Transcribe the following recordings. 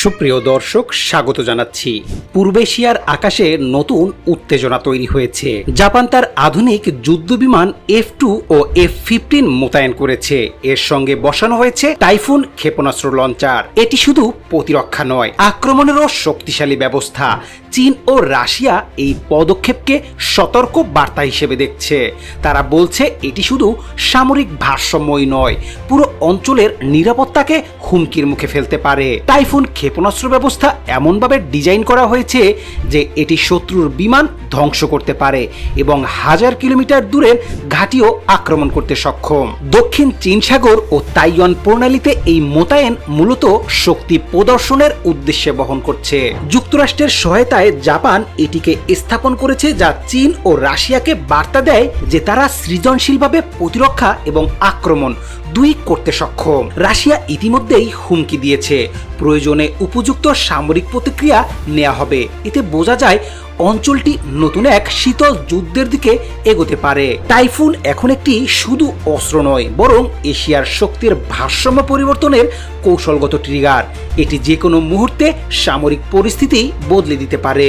সুপ্রিয় দর্শক, স্বাগত জানাচ্ছি। পূর্ব এশিয়ার আকাশে নতুন উত্তেজনা তৈরি হয়েছে। জাপান তার আধুনিক যুদ্ধবিমান এফ টু ও এফ ফিফটিন মোতায়েন করেছে। এর সঙ্গে বসানো হয়েছে টাইফুন ক্ষেপণাস্ত্র লঞ্চার। এটি শুধু প্রতিরক্ষা নয়, আক্রমণেরও শক্তিশালী ব্যবস্থা। চীন ও রাশিয়া এই পদক্ষেপকে সতর্ক বার্তা হিসেবে দেখছে। তারা বলছে, এটি শুধু সামরিক ভারসাম্যই নয়, পুরো অঞ্চলের নিরাপত্তাকে হুমকির মুখে ফেলতে পারে। টাইফুন ক্ষেপণাস্ত্র ব্যবস্থা এমনভাবে ডিজাইন করা হয়েছে যে এটি শত্রুর বিমান ধ্বংস করতে পারে এবং হাজার কিলোমিটার দূরের ঘাঁটিও আক্রমণ করতে সক্ষম। দক্ষিণ চীন সাগর ও তাইওয়ান প্রণালীতে এই মোতায়েন মূলত শক্তি প্রদর্শনের উদ্দেশ্যে বহন করছে। যুক্তরাষ্ট্রের সহায়তায় জাপান এটিকে স্থাপন করেছে যা চীন ও রাশিয়াকে বার্তা দেয় যে তারা সৃজনশীলভাবে প্রতিরক্ষা এবং আক্রমণ দুই করতে সক্ষম। রাশিয়া ইতিমধ্যেই হুমকি দিয়েছে। প্রয়োজনে উপযুক্ত সামরিক প্রতিক্রিয়া নেওয়া হবে। এতে বোঝা যায় অঞ্চলটি নতুন এক শীতল যুদ্ধের দিকে এগোতে পারে। টাইফুন এখন একটি শুধু অস্ত্র নয়, বরং এশিয়ার শক্তির ভারসাম্য পরিবর্তনের কৌশলগত ট্রিগার এটি যে কোনো মুহূর্তে সামরিক পরিস্থিতি বদলে দিতে পারে।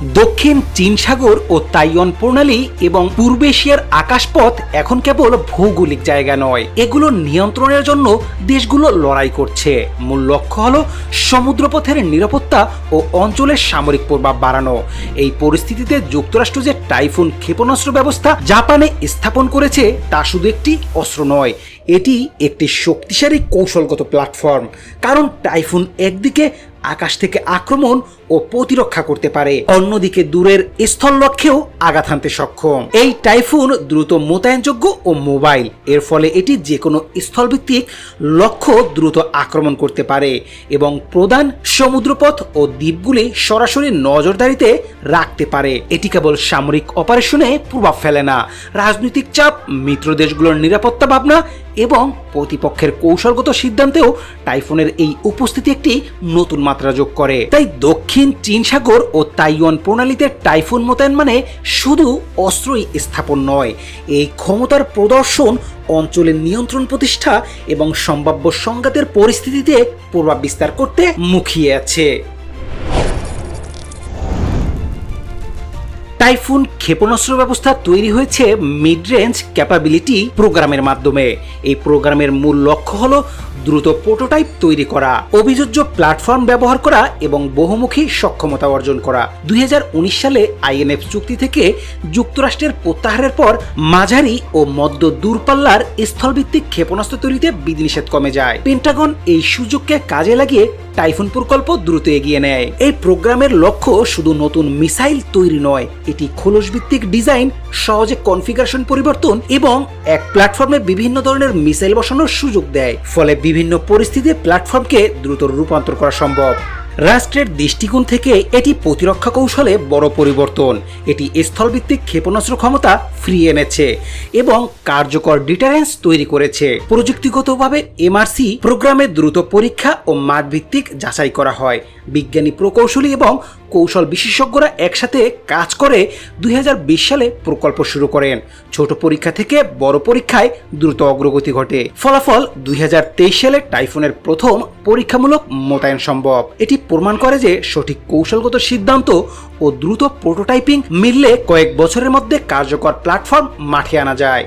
দক্ষিণ চীন সাগর ও তাইওয়ান প্রণালী এবং পূর্ব এশিয়ার আকাশপথ এখন কেবল ভৌগোলিক জায়গা নয়। এগুলো নিয়ন্ত্রণের জন্য দেশগুলো লড়াই করছে। মূল লক্ষ্য হল সমুদ্রপথের নিরাপত্তা ও অঞ্চলের সামরিক প্রভাব বাড়ানো। এই পরিস্থিতিতে যুক্তরাষ্ট্র যে টাইফুন ক্ষেপণাস্ত্র ব্যবস্থা জাপানে স্থাপন করেছে তা শুধু একটি অস্ত্র নয়, এটি একটি শক্তিশালী কৌশলগত প্ল্যাটফর্ম। কারণ টাইফুন একদিকে আকাশ থেকে আক্রমণ ও প্রতিরক্ষা করতে পারে। অন্যদিকে দূরের স্থল লক্ষ্যেও আঘাত হানতে সক্ষম। এই টাইফুন দ্রুত মোতায়েনযোগ্য ও মোবাইল। এর ফলে এটি যে কোনো স্থলভিত্তিক লক্ষ্য দ্রুত আক্রমণ করতে পারে এবং প্রধান সমুদ্রপথ ও দ্বীপগুলি সরাসরি নজরদারিতে রাখতে পারে। এটি কেবল সামরিক অপারেশনে প্রভাব ফেলে না। রাজনৈতিক চাপ, মিত্র দেশগুলোর নিরাপত্তা ভাবনা এবং প্রতিপক্ষের কৌশলগত সিদ্ধান্তেও টাইফুনের এই উপস্থিতি একটি নতুন মাত্রা যোগ করে। তাই দক্ষিণ চীন সাগর ও তাইওয়ান প্রণালীতে টাইফুন মোতায়েন মানে শুধু অস্ত্রই স্থাপন নয়, এই ক্ষমতার প্রদর্শন, অঞ্চলের নিয়ন্ত্রণ প্রতিষ্ঠা এবং সম্ভাব্য সংঘাতের পরিস্থিতিতে প্রভাব বিস্তার করতে মুখিয়ে আছে। টাইফুন ক্ষেপণাস্ত্র ব্যবস্থা তৈরি হয়েছে মিড রেঞ্জ ক্যাপাবিলিটি প্রোগ্রামের মাধ্যমে। এই প্রোগ্রামের মূল লক্ষ্য হলো দ্রুত প্রোটোটাইপ তৈরি করা, অভিযোজ্য প্ল্যাটফর্ম ব্যবহার করা এবং বহুমুখী সক্ষমতা অর্জন করা। দুই সালে আইএনএফ চুক্তি থেকে যুক্তরাষ্ট্রের প্রত্যাহারের পর মাঝারি ও মধ্য দূরপাল্লার স্থলভিত্তিক ক্ষেপণাস্ত্র তৈরিতে বিধিনিষেধ কমে যায়। পেন্টাগন এই সুযোগকে কাজে লাগিয়ে টাইফুন প্রকল্প দ্রুত এগিয়ে নেয়। এই প্রোগ্রামের লক্ষ্য শুধু নতুন মিসাইল তৈরি নয় খোলস ভিত্তিক ডিজাইন, সহজে কনফিগারেশন পরিবর্তন এবং এক প্ল্যাটফর্মে বিভিন্ন ধরনের মিসাইল বসানোর সুযোগ দেয়। ফলে বিভিন্ন পরিস্থিতিতে প্ল্যাটফর্মকে দ্রুত রূপান্তর করা সম্ভব। রাষ্ট্রের দৃষ্টিকোণ থেকে এটি প্রতিরক্ষা কৌশলে বড় পরিবর্তন। এটি স্থলভিত্তিক ক্ষেপণাস্ত্র ক্ষমতা ফিরিয়ে এনেছে এবং কার্যকর ডিটারেন্স তৈরি করেছে। প্রযুক্তিগতভাবে এমআরসি প্রোগ্রামে দ্রুত পরীক্ষা ও মাঠভিত্তিক যাচাই করা হয়। বিজ্ঞানী প্রকৌশলী এবং কৌশল বিশেষজ্ঞরা একসাথে কাজ করে দুই হাজার বিশ সালে প্রকল্প শুরু করেন। ছোট পরীক্ষা থেকে বড় পরীক্ষায় দ্রুত অগ্রগতি ঘটে। ফলাফল দুই হাজার তেইশ সালে টাইফুনের প্রথম পরীক্ষামূলক মোতায়েন সম্ভব। এটি প্রমাণ করে যে সঠিক কৌশলগত সিদ্ধান্ত ও দ্রুত প্রোটোটাইপিং মিললে কয়েক বছরের মধ্যে কার্যকর প্ল্যাটফর্ম মাঠে আনা যায়।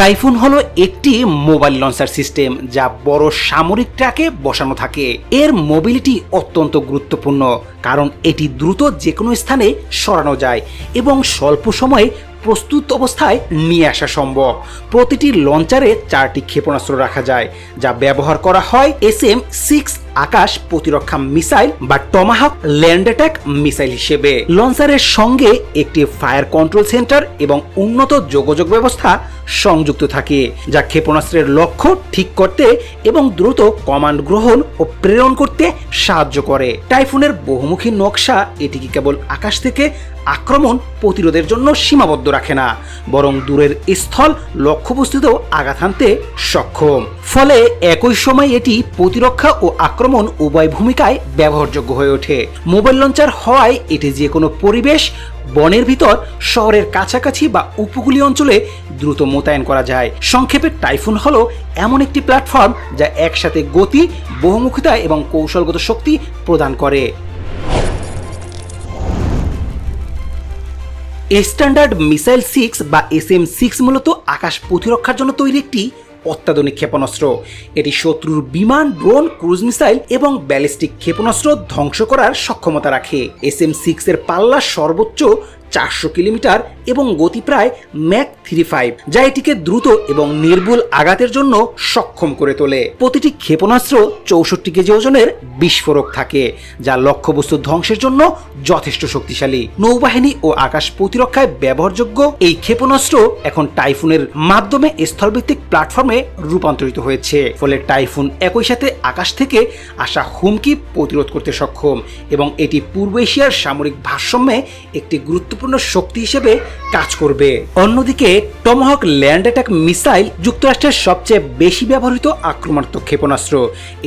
টাইফুন হলো একটি মোবাইল লঞ্চার সিস্টেম যা বড় সামরিক ট্র্যাকে বসানো থাকে। এর মোবিলিটি অত্যন্ত গুরুত্বপূর্ণ, কারণ এটি দ্রুত যে কোনো স্থানে সরানো যায় এবং স্বল্প সময়ে প্রস্তুত অবস্থায় নিয়ে আসা সম্ভব। প্রতিটি লঞ্চারে চারটি ক্ষেপণাস্ত্র রাখা যায়, যা ব্যবহার করা হয় এস এম সিক্স আকাশ প্রতিরক্ষা মিসাইল বা টমাহক ল্যান্ড অ্যাটাক মিসাইল হিসেবে। লঞ্চারের সঙ্গে একটি ফায়ার কন্ট্রোল সেন্টার এবং উন্নত যোগাযোগ ব্যবস্থা সংযুক্ত থাকে, যা ক্ষেপণাস্ত্রের লক্ষ্য ঠিক করতে এবং দ্রুত কমান্ড গ্রহণ ও প্রেরণ করতে সাহায্য করে। টাইফুনের বহুমুখী নকশা, এটিকে কেবল আকাশ থেকে আক্রমণ প্রতিরোধের জন্য সীমাবদ্ধ রাখে না, বরং দূরের স্থল লক্ষ্যবস্তুতেও আঘাত হানতে সক্ষম। ফলে একই সময় এটি প্রতিরক্ষা ও আক্রমণ উভয় ভূমিকায় ব্যবহারযোগ্য হয়ে ওঠে। মোবাইল লঞ্চার হওয়ায় এটি যে কোনো পরিবেশ, বনের ভিতর, শহরের কাছাকাছি বা উপকূলীয় অঞ্চলে দ্রুত মোতায়েন করা যায়। সংক্ষেপে, টাইফুন হলো এমন একটি প্ল্যাটফর্ম যা একসাথে গতি, বহুমুখিতা এবং কৌশলগত শক্তি প্রদান করে। স্ট্যান্ডার্ড মিসাইল সিক্স বা এস এম সিক্স মূলত আকাশ প্রতিরক্ষার জন্য তৈরি একটি অত্যাধুনিক ক্ষেপণাস্ত্র। এটি শত্রুর বিমান, ড্রোন, ক্রুজ মিসাইল এবং ব্যালিস্টিক ক্ষেপণাস্ত্র ধ্বংস করার সক্ষমতা রাখে। এস এম সিক্স এর পাল্লা সর্বোচ্চ চারশো কিলোমিটার এবং গতি প্রায় ম্যাক থ্রি ফাইভ, যা এটিকে দ্রুত এবং নির্ভুল আঘাতের জন্য সক্ষম করে তোলে। প্রতিটি ক্ষেপণাস্ত্র চৌষট্টি কেজি ওজনের বিস্ফোরক থাকে, যা লক্ষ্যবস্তু ধ্বংসের জন্য যথেষ্ট শক্তিশালী। নৌবাহিনী ও আকাশ প্রতিরক্ষায় ব্যবহারযোগ্য এই ক্ষেপণাস্ত্র এখন টাইফুনের মাধ্যমে স্থলভিত্তিক প্ল্যাটফর্মে রূপান্তরিত হয়েছে, ফলে টাইফুন একই সাথে আকাশ থেকে আসা হুমকি প্রতিরোধ করতে সক্ষম এবং এটি পূর্ব এশিয়ার সামরিক ভারসাম্যে একটি গুরুত্বপূর্ণ শক্তি হিসেবে কাজ করবে। অন্যদিকে টমহক ল্যান্ড অ্যাটাক মিসাইল যুক্তরাষ্ট্রের সবচেয়ে বেশি ব্যবহৃত আক্রমণাত্মক ক্ষেপণাস্ত্র।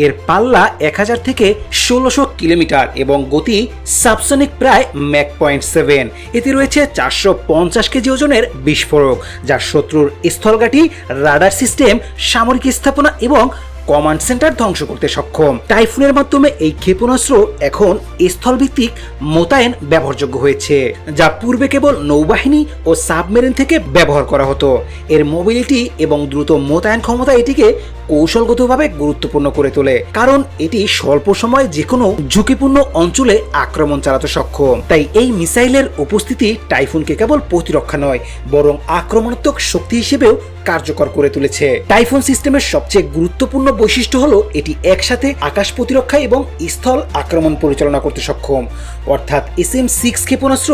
এর পাল্লা এক হাজার থেকে ষোলোশো কিলোমিটার এবং গতি সাবসনিক প্রায় ম্যাক পয়েন্ট সেভেন এতে রয়েছে চারশো পঞ্চাশ কেজি ওজনের বিস্ফোরক যা শত্রুর স্থলঘাটি রাডার সিস্টেম, সামরিক স্থাপনা এবং কমান্ড সেন্টার ধ্বংস করতে সক্ষম। টাইফুনের মাধ্যমে এই ক্ষেপণাস্ত্র এখন স্থলভিত্তিক মোতায়েন ব্যবহারযোগ্য হয়েছে, যা পূর্বে কেবল নৌবাহিনী ও সাবমেরিন থেকে ব্যবহার করা হতো। এর মোবিলিটি এবং দ্রুত মোতায়েন ক্ষমতা এটিকে কৌশলগতভাবে গুরুত্বপূর্ণ করে তোলে, কারণ এটি স্বল্প সময়ে যে কোনো ঝুঁকিপূর্ণ অঞ্চলে আক্রমণ চালাতে সক্ষম। তাই এই মিসাইলের উপস্থিতি টাইফুনকে কেবল প্রতিরক্ষা নয়, বরং আক্রমণাত্মক শক্তি হিসেবেও কার্যকর করে তুলেছে। টাইফুন সিস্টেমের সবচেয়ে গুরুত্বপূর্ণ বৈশিষ্ট্য হলো এটি একসাথে আকাশ প্রতিরক্ষা এবং স্থল আক্রমণ পরিচালনা করতে সক্ষম। অর্থাৎ এস এম সিক্স ক্ষেপণাস্ত্র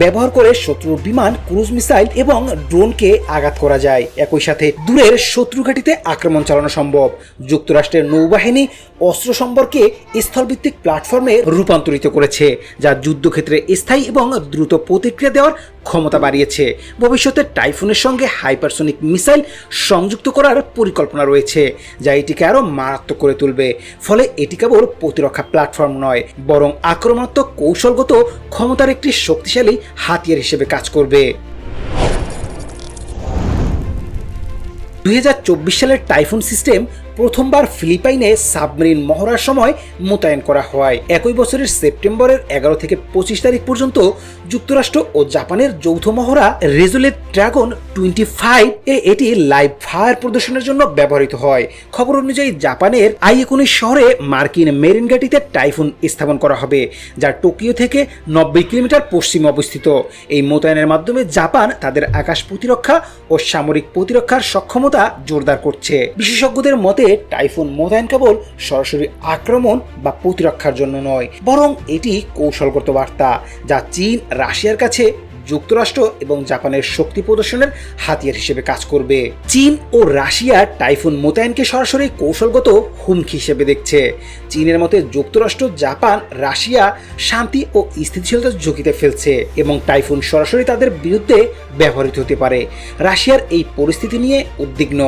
ব্যবহার করে শত্রুর বিমান, ক্রুজ মিসাইল এবং ড্রোনকে আঘাত করা যায়। একই সাথে দূরের শত্রু ঘাঁটিতে আক্রমণ চালানো সম্ভব। যুক্তরাষ্ট্রের নৌবাহিনী অস্ত্র সম্পর্কে স্থলভিত্তিক প্ল্যাটফর্মে রূপান্তরিত করেছে, যা যুদ্ধক্ষেত্রে স্থায়ী এবং দ্রুত প্রতিক্রিয়া দেওয়ার ক্ষমতা বাড়িয়েছে। ভবিষ্যতে টাইফুনের সঙ্গে হাইপারসনিক মিসাইল সংযুক্ত করার পরিকল্পনা রয়েছে, যা এটিকে আরও মারাত্মক করে তুলবে। ফলে এটি কেবল প্রতিরক্ষা প্ল্যাটফর্ম নয়, বরং আক্রমণাত্মক কৌশলগত ক্ষমতার একটি শক্তিশালী হাতিয়ার হিসেবে কাজ করবে। দুই হাজার চব্বিশ সালের টাইফুন সিস্টেম প্রথমবার ফিলিপাইনে সাবমেরিন মহড়ার সময় মোতায়েন করা হয়। একই বছরের সেপ্টেম্বরের এগারো থেকে পঁচিশ তারিখ পর্যন্ত যুক্তরাষ্ট্র ও জাপানের যৌথ মহড়া রেজুলেট ড্রাগন টোয়েন্টি ফাইভ এ এটি লাইভ ফায়ার প্রদর্শনের জন্য ব্যবহৃত হয়। খবর অনুযায়ী জাপানের আই একুনিশ শহরে মার্কিন মেরিন ঘাটিতে টাইফুন স্থাপন করা হবে, যা টোকিও থেকে নব্বই কিলোমিটার পশ্চিমে অবস্থিত। এই মোতায়েনের মাধ্যমে জাপান তাদের আকাশ প্রতিরক্ষা ও সামরিক প্রতিরক্ষার সক্ষমতা জোরদার করছে। বিশেষজ্ঞদের মতে, টাইফুন মোতায়েন কেবল সরাসরি আক্রমণ বা প্রতিরক্ষার জন্য নয়, বরং এটি কৌশলগত বার্তা, যা চীন, রাশিয়ার কাছে যুক্তরাষ্ট্র এবং জাপানের শক্তি প্রদর্শনের হাতিয়ার হিসেবে কাজ করবে। চীন ও রাশিয়া টাইফুন মোতায়েনকে সরাসরি কৌশলগত হুমকি হিসেবে দেখছে। চীনের মতে যুক্তরাষ্ট্র, জাপান, রাশিয়া শান্তি ও স্থিতিশীলতার ঝুঁকিতে ফেলছে এবং টাইফুন সরাসরি তাদের বিরুদ্ধে ব্যবহৃত হতে পারে। রাশিয়ার এই পরিস্থিতি নিয়ে উদ্বিগ্ন।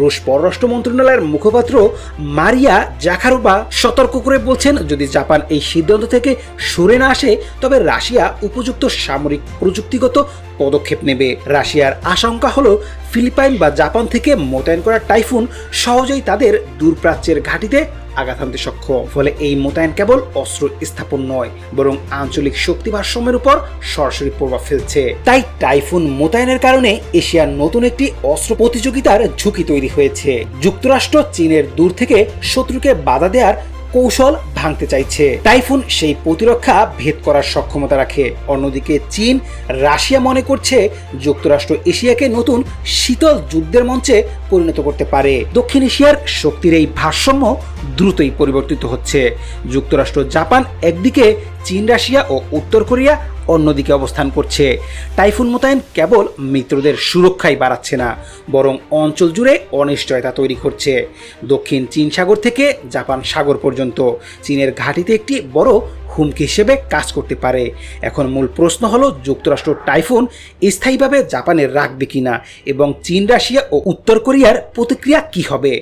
রুশ পররাষ্ট্র মন্ত্রণালয়ের মুখপাত্র মারিয়া জাখারোবা সতর্ক করে বলছেন, যদি জাপান এই সিদ্ধান্ত থেকে সরে না আসে, তবে রাশিয়া উপযুক্ত সামরিক প্রযুক্তিগত পদক্ষেপ নেবে। রাশিয়ার আশঙ্কা হলো, ফিলিপাইন বা জাপান থেকে মোতায়েন করা টাইফুন সহজেই তাদের দূরপ্রাচ্যের ঘাঁটিতে আঘাত হানতে সক্ষম। ফলে এই মোতায়েন কেবল অস্ত্র স্থাপন নয়, বরং আঞ্চলিক শক্তি ভারসাম্যের উপর সরাসরি প্রভাব ফেলছে। তাই টাইফুন মোতায়েনের কারণে এশিয়ার নতুন একটি অস্ত্র প্রতিযোগিতার ঝুঁকি তৈরি হয়েছে। যুক্তরাষ্ট্র চীনের দূর থেকে শত্রুকে বাধা দেওয়ার কৌশল ভাঙতে চাইছে। টাইফুন সেই প্রতিরক্ষা ভেদ করার সক্ষমতা রাখে। অন্যদিকে চীন রাশিয়া মনে করছে যুক্তরাষ্ট্র এশিয়াকে নতুন শীতল যুদ্ধের মঞ্চে পরিণত করতে পারে। দক্ষিণ এশিয়ার শক্তির এই ভারসাম্য দ্রুতই পরিবর্তিত হচ্ছে। যুক্তরাষ্ট্র জাপান একদিকে, চীন রাশিয়া ও উত্তর কোরিয়া অন্যদিকে অবস্থান করছে। টাইফুন মোতায়েন কেবল মিত্রদের সুরক্ষাই বাড়াচ্ছে না, বরং অঞ্চল জুড়ে অনিশ্চয়তা তৈরি করছে। দক্ষিণ চীন সাগর থেকে জাপান সাগর পর্যন্ত। চীনের ঘাঁটিতে একটি বড় হুমকি হিসেবে কাজ করতে পারে। এখন মূল প্রশ্ন হল, যুক্তরাষ্ট্র টাইফুন স্থায়ীভাবে জাপানের রাখবে কিনা এবং চীন, রাশিয়া ও উত্তর কোরিয়ার প্রতিক্রিয়া কি হবে?